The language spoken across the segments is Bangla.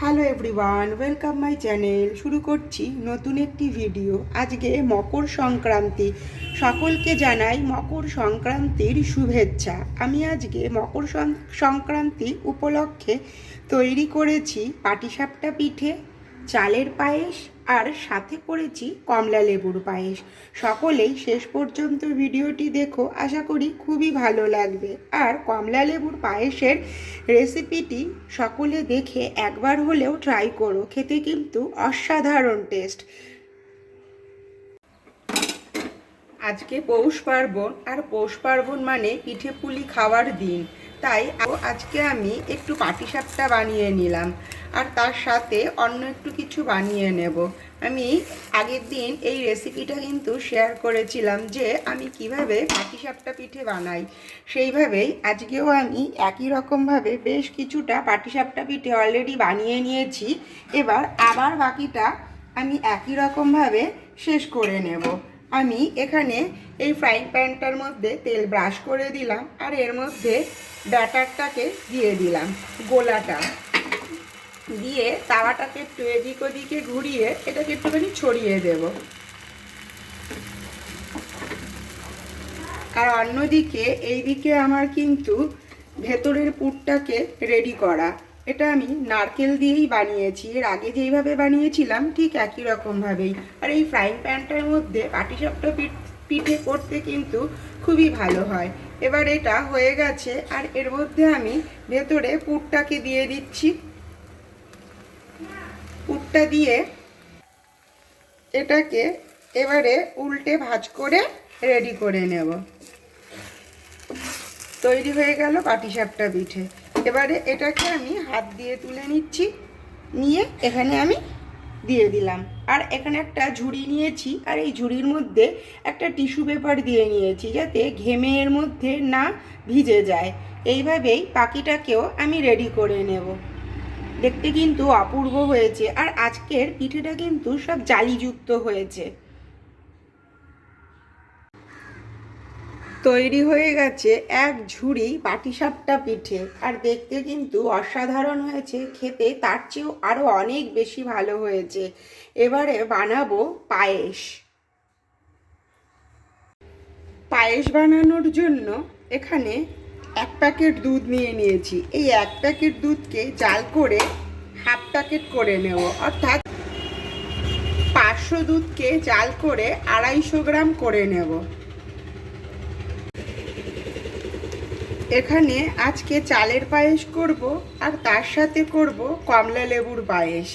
Hello everyone welcome my channel শুরু করছি নতুন একটি ভিডিও আজকে মকর সংক্রান্তি। সকলকে জানাই মকর সংক্রান্তির শুভেচ্ছা। আমি আজকে মকর সংক্রান্তি উপলক্ষে তৈরি করেছি পাটিসাপটা পিঠে, চালের পায়েস আর সাথে করেছি কমলা লেবুর পায়েস। সকলেই শেষ পর্যন্ত ভিডিওটি দেখো, আশা করি খুবই ভালো লাগবে। আর কমলা লেবুর পায়েসের রেসিপিটি সকলে দেখে একবার হলেও ট্রাই করো, খেতে কিন্তু অসাধারণ টেস্ট আজকে পৌষ পার্বণ, আর পৌষ পার্বণ মানে পিঠে পুলি খাওয়ার দিন। তাই আজকে আমি একটু পাটিসাপটা বানিয়ে নিলাম। আর তার সাথে অন্য একটু কিছু বানিয়ে নেব। আমি আগের দিন এই রেসিপিটা কিন্তু শেয়ার করেছিলাম যে আমি কীভাবে পাটিসাপটা পিঠে বানাই। সেইভাবেই আজকেও আমি একই রকমভাবে বেশ কিছুটা পাটিসাপটা পিঠে অলরেডি বানিয়ে নিয়েছি। এবার আবার বাকিটা আমি একই রকমভাবে শেষ করে নেব। আমি এখানে এই ফ্রাইং প্যানটার মধ্যে তেল ব্রাশ করে দিলাম আর এর মধ্যে ব্যাটারটাকে দিয়ে দিলাম, গোলাটা। দিয়ে তাওয়াটাকে একটু এদিক ওদিকে ঘুরিয়ে এটাকে একটুখানি ছড়িয়ে দেব। আর অন্যদিকে এইদিকে আমার কিন্তু ভেতরের পুরটাকে রেডি করা। এটা আমি নারকেল দিয়েই বানিয়েছি। এর আগে যেইভাবে বানিয়েছিলাম, ঠিক একই রকমভাবেই। আর এই ফ্রাইং প্যানটার মধ্যে পাটিসাপটা পিঠ করতে কিন্তু খুবই ভালো হয়। এবার এটা হয়ে গেছে, আর এর মধ্যে আমি ভেতরে পুরটাকে দিয়ে দিচ্ছি। পুরটা দিয়ে এটাকে এবারে উল্টে ভাজ করে রেডি করে নেব। তৈরি হয়ে গেল পাটিসাপটা পিঠে। এবারে এটাকে আমি হাত দিয়ে তুলে নিচ্ছি। নিয়ে এখানে আমি দিয়ে দিলাম। আর এখানে একটা ঝুড়ি নিয়েছি। আর এই ঝুড়ির মধ্যে একটা টিস্যু পেপার দিয়ে নিয়েছি যাতে ঘেমে এর মধ্যে না ভিজে যায়। এইভাবেই পাখিটাকেও আমি রেডি করে নেব। দেখতে কিন্তু অপূর্ব হয়েছে। আর আজকের পিঠেটা কিন্তু সব জালিযুক্ত হয়েছে। তৈরি হয়ে গেছে এক ঝুড়ি পাটিসাপটা পিঠে। আর দেখতে কিন্তু অসাধারণ হয়েছে, খেতে তার চেয়েও আরও অনেক বেশি ভালো হয়েছে। এবারে বানাবো পায়েস। পায়েস বানানোর জন্য এখানে এক প্যাকেট দুধ নিয়ে নিয়েছি। এই এক প্যাকেট দুধকে জাল করে হাফ প্যাকেট করে নেব। অর্থাৎ পাঁচশো দুধকে জাল করে আড়াইশো গ্রাম করে নেব। এখানে আজকে চালের পায়েস করব আর তার সাথে করব কমলা লেবুর পায়েস।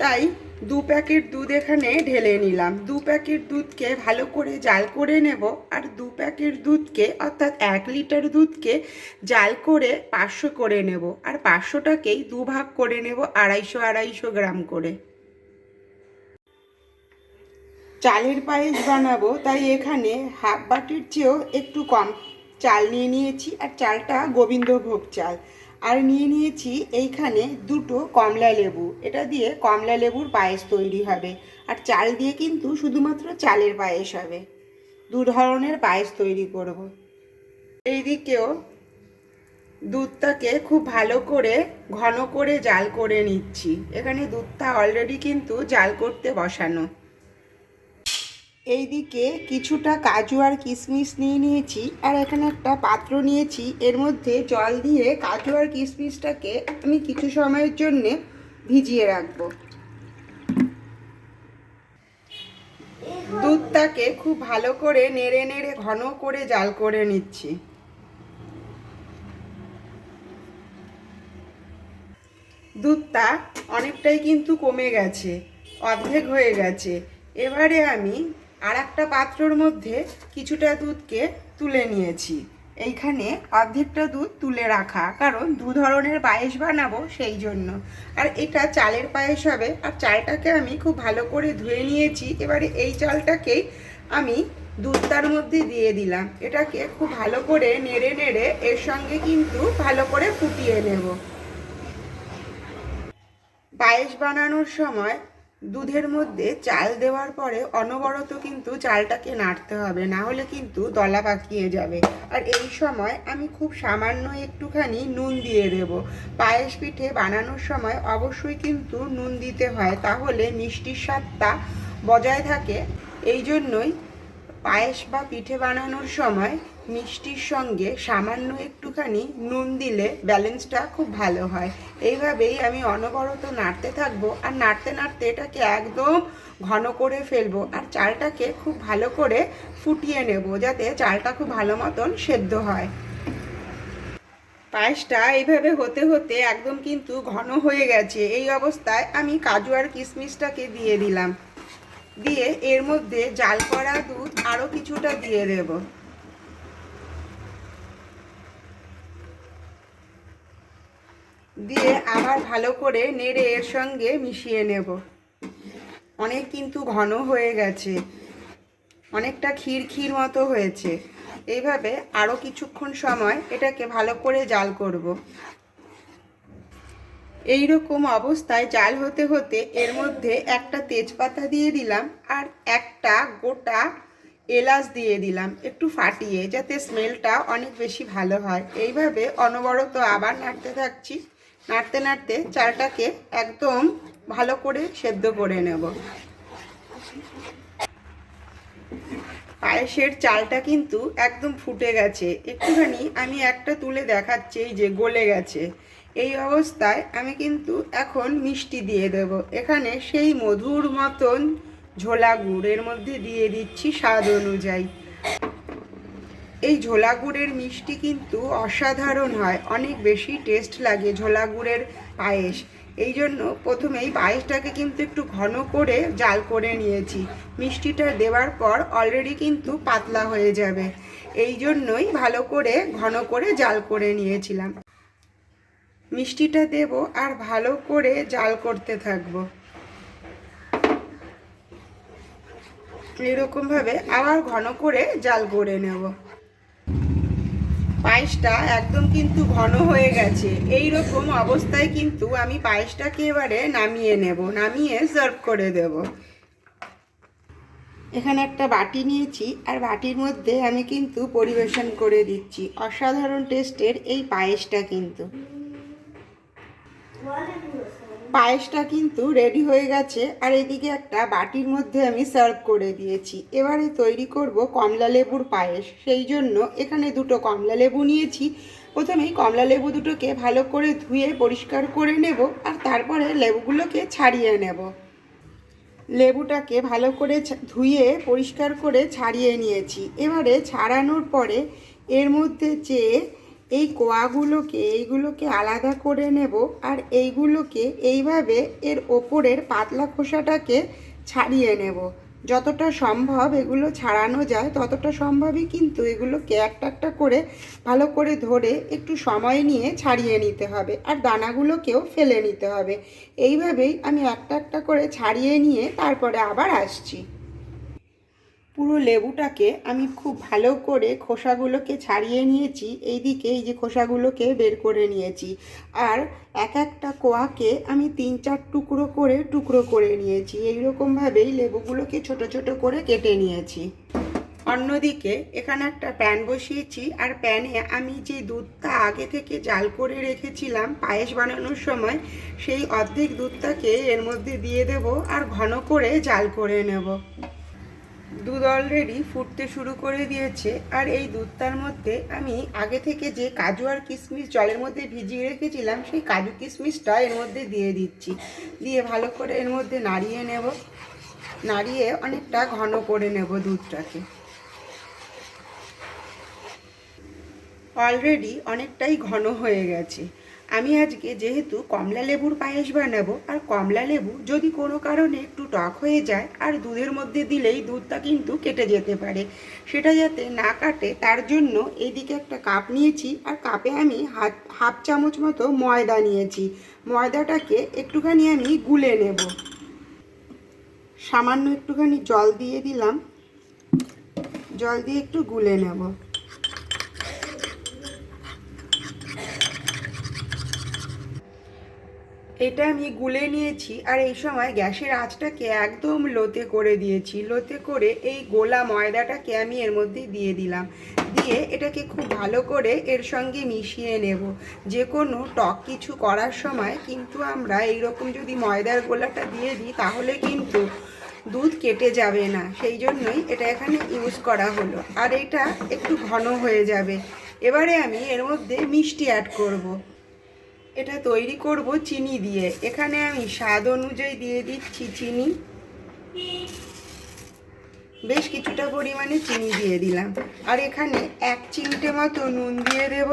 তাই দু প্যাকেট দুধ এখানে ঢেলে নিলাম। দু প্যাকেট দুধকে ভালো করে জাল করে নেব আর দু প্যাকেট দুধকে, অর্থাৎ এক লিটার দুধকে জাল করে পাঁচশো করে নেব আর পাঁচশোটাকেই দু ভাগ করে নেব আড়াইশো আড়াইশো গ্রাম করে। চালের পায়েস বানাবো, তাই এখানে হাফ বাটির চেয়েও একটু কম চাল নিয়ে নিয়েছি আর চালটা গোবিন্দভোগ চাল। আর নিয়ে নিয়েছি এইখানে দুটো কমলা লেবু। এটা দিয়ে কমলা লেবুর পায়েস তৈরি হবে। আর চাল দিয়ে কিন্তু শুধুমাত্র চালের পায়েস হবে। দু ধরনের পায়েস তৈরি করব। এইদিকেও দুধটাকে খুব ভালো করে ঘন করে জাল করে নিচ্ছি। এখানে দুধটা অলরেডি কিন্তু জাল করতে বসানো। এইদিকে কিছুটা কাজু আর কিশমিশ নিয়ে নিয়েছি আর এখানে একটা পাত্র নিয়েছি। এর মধ্যে জল দিয়ে কাজু আর কিশমিশটাকে আমি কিছু সময়ের জন্যে ভিজিয়ে রাখব। দুধটাকে খুব ভালো করে নেড়ে নেড়ে ঘন করে জাল করে নিচ্ছি। দুধটা অনেকটাই কিন্তু কমে গেছে, অর্ধেক হয়ে গেছে। এবারে আমি আর একটা পাত্রর মধ্যে কিছুটা দুধকে তুলে নিয়েছি। এইখানে অর্ধেকটা দুধ তুলে রাখা, কারণ দু ধরনের পায়েস বানাবো সেই জন্য। আর এটা চালের পায়েস হবে, আর চালটাকে আমি খুব ভালো করে ধুয়ে নিয়েছি। এবারে এই চালটাকেই আমি দুধটার মধ্যে দিয়ে দিলাম। এটাকে খুব ভালো করে নেড়ে নেড়ে এর সঙ্গে কিন্তু ভালো করে ফুটিয়ে নেব। পায়েস বানানোর সময় দুধের মধ্যে চাল দেওয়ার পরে অনবরত কিন্তু চালটাকে নাড়তে হবে, না হলে কিন্তু দলা পাকিয়ে যাবে। আর এই সময় আমি খুব সামান্য একটুখানি নুন দিয়ে দেব। পায়েস পিঠে বানানোর সময় অবশ্যই কিন্তু নুন দিতে হয়, তাহলে মিষ্টির স্বাদটা বজায় থাকে। এই জন্যই পায়েস বা পিঠে বানানোর সময় মিষ্টির সঙ্গে সামান্য একটুখানি নুন দিলে ব্যালেন্সটা খুব ভালো হয়। এইভাবেই আমি অনবরত নাড়তে থাকব আর নাড়তে নাড়তে এটাকে একদম ঘন করে ফেলব আর চালটাকে খুব ভালো করে ফুটিয়ে নেব যাতে চালটা খুব ভালো মতন সেদ্ধ হয়। পায়েসটা এইভাবে হতে হতে একদম কিন্তু ঘন হয়ে গেছে। এই অবস্থায় আমি কাজু আর কিশমিশটাকে দিয়ে দিলাম। দিয়ে এর মধ্যে জাল করা দুধ আরও কিছুটা দিয়ে দেব। দিয়ে আবার ভালো করে নেড়ে এর সঙ্গে মিশিয়ে নেব। অনেক কিন্তু ঘন হয়ে গেছে। অনেকটা ক্ষীর ক্ষীর মতো হয়েছে। এইভাবে আরও কিছুক্ষণ সময় এটাকে ভালো করে জাল করব। এই রকম অবস্থায় জাল হতে হতে এর মধ্যে একটা তেজপাতা দিয়ে দিলাম আর একটা গোটা এলাচ দিয়ে দিলাম, একটু ফাটিয়ে যাতে স্মেলটা অনেক বেশি ভালো হয়। এইভাবে অনবরত আবার নাড়তে থাকছি। নাড়তে নাড়তে চালটাকে একদম ভালো করে সেদ্ধ করে নেব। পায়েসের চালটা কিন্তু একদম ফুটে গেছে। একটুখানি আমি একটা তুলে দেখাচ্ছি, এই যে গলে গেছে। এই অবস্থায় আমি কিন্তু এখন মিষ্টি দিয়ে দেব। এখানে সেই মধুর মতন ঝোলা গুড়ের মধ্যে দিয়ে দিচ্ছি স্বাদ অনুযায়ী। এই ঝোলা গুড়ের মিষ্টি কিন্তু অসাধারণ হয়, অনেক বেশি টেস্ট লাগে ঝোলা গুড়ের পায়েস। এই জন্য প্রথমেই পায়েসটাকে কিন্তু একটু ঘন করে জাল করে নিয়েছি। মিষ্টিটা দেওয়ার পর অলরেডি কিন্তু পাতলা হয়ে যাবে। এই জন্যই ভালো করে ঘন করে জাল করে নিয়েছিলাম। মিষ্টিটা দেব আর ভালো করে জাল করতে থাকব। এরকমভাবে আবার ঘন করে জাল করে নেব। পায়েসটা একদম কিন্তু ঘন হয়ে গেছে। এই রকম অবস্থায় কিন্তু আমি পায়েসটাকে এবারে নামিয়ে নেব, নামিয়ে সার্ভ করে দেব। এখানে একটা বাটি নিয়েছি আর বাটির মধ্যে আমি কিন্তু পরিবেশন করে দিচ্ছি। অসাধারণ টেস্টের এই পায়েসটা কিন্তু। পায়েসটা কিন্তু রেডি হয়ে গেছে, আর এদিকে একটা বাটির মধ্যে আমি সার্ভ করে দিয়েছি। এবারে তৈরি করব কমলা লেবুর পায়েস। সেই জন্য এখানে দুটো কমলা লেবু নিয়েছি। প্রথমেই কমলা লেবু দুটোকে ভালো করে ধুয়ে পরিষ্কার করে নেব, আর তারপরে লেবুগুলোকে ছাড়িয়ে নেব। লেবুটাকে ভালো করে ধুয়ে পরিষ্কার করে ছাড়িয়ে নিয়েছি। এবারে ছাড়ানোর পরে এর মধ্যে যে এই কোয়াগুলোকে, এইগুলোকে আলাদা করে নেব আর এইগুলোকে এইভাবে এর ওপরের পাতলা খোসাটাকে ছাড়িয়ে নেব। যতটা সম্ভব এগুলো ছাড়ানো যায়, ততটা সম্ভবই কিন্তু এগুলোকে একটা একটা করে ভালো করে ধরে একটু সময় নিয়ে ছাড়িয়ে নিতে হবে আর দানাগুলোকেও ফেলে নিতে হবে। এইভাবেই আমি একটা একটা করে ছাড়িয়ে নিয়ে তারপরে আবার আসছি। পুরো লেবুটাকে আমি খুব ভালো করে খোসাগুলোকে ছাড়িয়ে নিয়েছি। এই দিকে এই যে খোসাগুলোকে বের করে নিয়েছি। আর এক একটা কোয়াকে আমি তিন চার টুকরো করে টুকরো করে নিয়েছি। এইরকমভাবেই লেবুগুলোকে ছোট ছোট করে কেটে নিয়েছি। অন্যদিকে এখানে একটা প্যান বসিয়েছি। আর প্যানে আমি যে দুধটা আগে থেকে জাল করে রেখেছিলাম পায়েস বানানোর সময়, সেই অর্ধেক দুধটাকে এর মধ্যে দিয়ে দেব আর ঘন করে জাল করে নেব। দুধ অলরেডি ফুটতে শুরু করে দিয়েছে। আর এই দুধটার মধ্যে আমি আগে থেকে যে কাজু আর কিশমিশ জলের মধ্যে ভিজিয়ে রেখেছিলাম, সেই কাজু কিশমিশটা এর মধ্যে দিয়ে দিচ্ছি। দিয়ে ভালো করে এর মধ্যে নাড়িয়ে নেব। নাড়িয়ে অনেকটা ঘন করে নেব দুধটাকে। অলরেডি অনেকটাই ঘন হয়ে গেছে। আমি আজকে যেহেতু কমলা লেবুর পায়েস বানাবো, আর কমলা লেবু যদি কোনো কারণে একটু টক হয়ে যায়, আর দুধের মধ্যে দিলেই দুধটা কিন্তু কেটে যেতে পারে। সেটা যাতে না কাটে, তার জন্য এদিকে একটা কাপ নিয়েছি, আর কাপে আমি হাত, হাফ চামচ মতো ময়দা নিয়েছি। ময়দাটাকে একটুখানি আমি গুলে নেব। সামান্য একটুখানি জল দিয়ে দিলাম। জল দিয়ে একটু গুলে নেব। এটা আমি গুলে নিয়েছি আর এই সময় গ্যাসের আঁচটাকে একদম লোতে করে দিয়েছি। লোতে করে এই গোলা ময়দাটাকে আমি এর মধ্যে দিয়ে দিলাম। দিয়ে এটাকে খুব ভালো করে এর সঙ্গে মিশিয়ে নেব। যে কোনো টক কিছু করার সময় কিন্তু আমরা এইরকম যদি ময়দার গোলাটা দিয়ে দিই তাহলে কিন্তু দুধ কেটে যাবে না। সেই জন্যই এটা এখানে ইউজ করা হলো। আর এটা একটু ঘন হয়ে যাবে। এবারে আমি এর মধ্যে মিষ্টি অ্যাড করব। এটা তৈরি করব চিনি দিয়ে। এখানে আমি স্বাদ অনুযায়ী দিয়ে দিচ্ছি চিনি। বেশ কিছুটা পরিমাণে চিনি দিয়ে দিলাম। আর এখানে এক চিমটে মতো নুন দিয়ে দেব।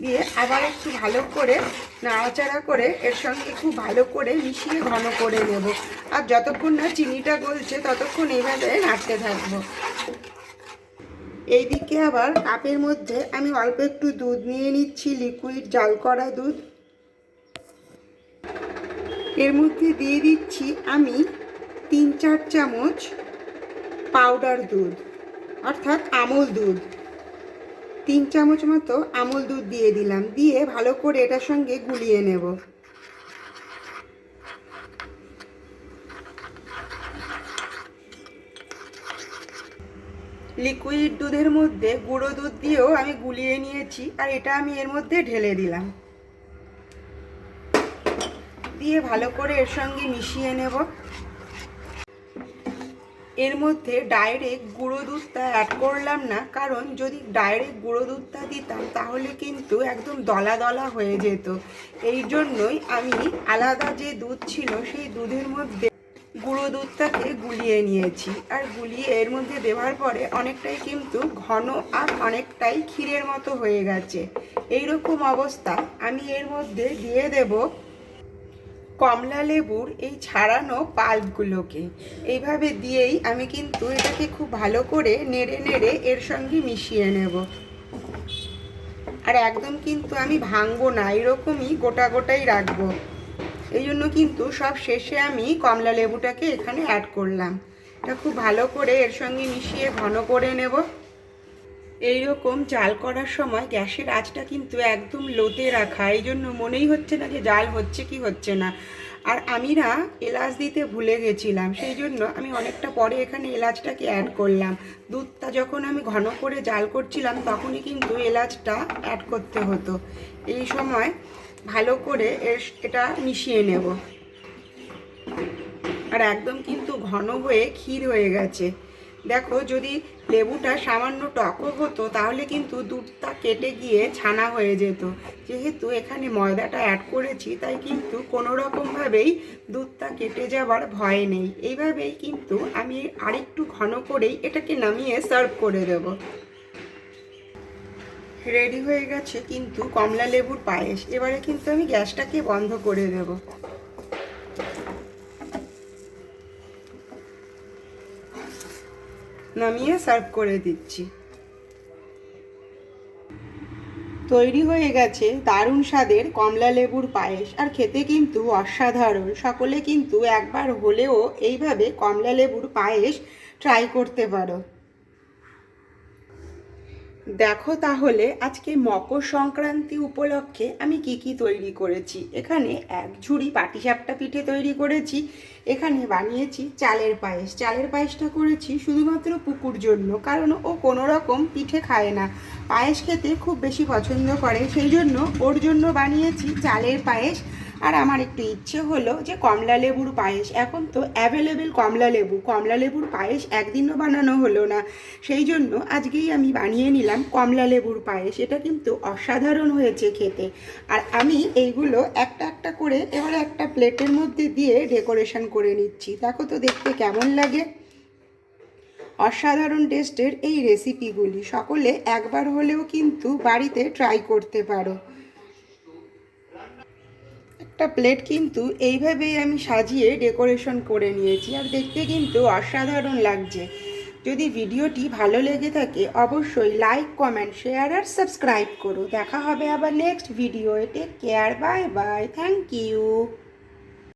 দিয়ে আবার একটু ভালো করে নাড়াচাড়া করে এর সঙ্গে খুব ভালো করে মিশিয়ে ঘন করে নেব। আর যতক্ষণ না চিনিটা গলছে, ততক্ষণ এইভাবে নাড়তে থাকব। এইদিকে আবার কাপের মধ্যে আমি অল্প একটু দুধ নিয়ে নিচ্ছি লিকুইড জাল করা দুধ। এর মধ্যে দিয়ে দিচ্ছি আমি তিন চার চামচ পাউডার দুধ, অর্থাৎ আমল দুধ। তিন চামচ মতো আমল দুধ দিয়ে দিলাম, দিয়ে ভালো করে এটার সঙ্গে গুলিয়ে নেব। লিকুইড দুধের মধ্যে গুঁড়ো দুধ দিয়েও আমি গুলিয়ে নিয়েছি আর এটা আমি এর মধ্যে ঢেলে দিলাম। দিয়ে ভালো করে এর সঙ্গে মিশিয়ে নেব। এর মধ্যে ডাইরেক্ট গুঁড়ো দুধটা অ্যাড করলাম না, কারণ যদি ডাইরেক্ট গুঁড়ো দুধটা দিতাম তাহলে কিন্তু একদম দলা দলা হয়ে যেত। এই জন্যই আমি আলাদা যে দুধ ছিল সেই দুধের মধ্যে গুঁড়ো দুধটাকে গুলিয়ে নিয়েছি। আর গুলিয়ে এর মধ্যে দেওয়ার পরে অনেকটাই কিন্তু ঘন আর অনেকটাই ক্ষীরের মতো হয়ে গেছে। এই রকম অবস্থা। আমি এর মধ্যে দিয়ে দেব কমলা লেবুর এই ছাড়ানো পাল্পগুলোকে। এইভাবে দিয়েই আমি কিন্তু এটাকে খুব ভালো করে নেড়ে নেড়ে এর সঙ্গে মিশিয়ে নেব। আর একদম কিন্তু আমি ভাঙবো না। এরকমই গোটা গোটাই রাখব। এই জন্য কিন্তু সব শেষে আমি কমলা লেবুটাকে এখানে অ্যাড করলাম। এটা খুব ভালো করে এর সঙ্গে মিশিয়ে ঘন করে নেব। এই রকম জাল করার সময় গ্যাসের আঁচটা কিন্তু একদম লোতে রাখা। এই জন্য মনেই হচ্ছে না যে জাল হচ্ছে কি হচ্ছে না। আর আমি না এলাচ দিতে ভুলে গেছিলাম সেই জন্য আমি অনেকটা পরে এখানে এলাচটাকে অ্যাড করলাম। দুধটা যখন আমি ঘন করে জাল করছিলাম, তখনই কিন্তু এলাচটা অ্যাড করতে হতো। এই সময় ভালো করে এটা মিশিয়ে নেব। আর একদম কিন্তু ঘন হয়ে ক্ষীর হয়ে গেছে। দেখো যদি লেবুটা সামান্য টকও হতো, তাহলে কিন্তু দুধটা কেটে গিয়ে ছানা হয়ে যেত। যেহেতু এখানে ময়দাটা অ্যাড করেছি, তাই কিন্তু কোনো রকমভাবেই দুধটা কেটে যাবার ভয় নেই। এইভাবেই কিন্তু আমি আরেকটু ঘন করেই এটাকে নামিয়ে সার্ভ করে দেবো। রেডি হয়ে গেছে কিন্তু কমলা লেবুর পায়েস। এবারে কিন্তু আমি গ্যাসটাকে বন্ধ করে দেব। নামিয়ে সার্ভ করে দিচ্ছি। তৈরি হয়ে গেছে দারুণ স্বাদের কমলা লেবুর পায়েস। আর খেতে কিন্তু অসাধারণ। সকলে কিন্তু একবার হলেও এইভাবে কমলা লেবুর পায়েস ট্রাই করতে পারো। দেখো তাহলে আজকে মকর সংক্রান্তি উপলক্ষে আমি কি কি তৈরি করেছি। এখানে এক ঝুড়ি পাটিসাপটা পিঠে তৈরি করেছি। এখানে বানিয়েছি চালের পায়েস। চালের পায়েসটা করেছি শুধুমাত্র পুকুর জন্য, কারণ ও কোনো রকম পিঠে খায় না। পায়েস খেতে খুব বেশি পছন্দ করে, সেই জন্য ওর জন্য বানিয়েছি চালের পায়েস। আর আমার একটু ইচ্ছে হলো যে কমলা লেবুর পায়েস। এখন তো অ্যাভেলেবেল কমলা লেবু। কমলা লেবুর পায়েস একদিনও বানানো হলো না। সেই জন্য আজকেই আমি বানিয়ে নিলাম কমলা লেবুর পায়েস। এটা কিন্তু অসাধারণ হয়েছে খেতে। আর আমি এইগুলো একটা একটা করে এবারে একটা প্লেটের মধ্যে দিয়ে ডেকোরেশন করে নিচ্ছি। দেখো তো দেখতে কেমন লাগে। অসাধারণ টেস্টের এই রেসিপিগুলি সকলে একবার হলেও কিন্তু বাড়িতে ট্রাই করতে পারো। একটা প্লেট কিন্তু এইভাবেই আমি সাজিয়ে ডেকোরেশন করে নিয়েছি আর দেখতে কিন্তু অসাধারণ লাগছে। যদি ভিডিওটি ভালো লেগে থাকে অবশ্যই লাইক, কমেন্ট, শেয়ার আর সাবস্ক্রাইব করো। দেখা হবে আবার next video take care, bye bye. Thank you.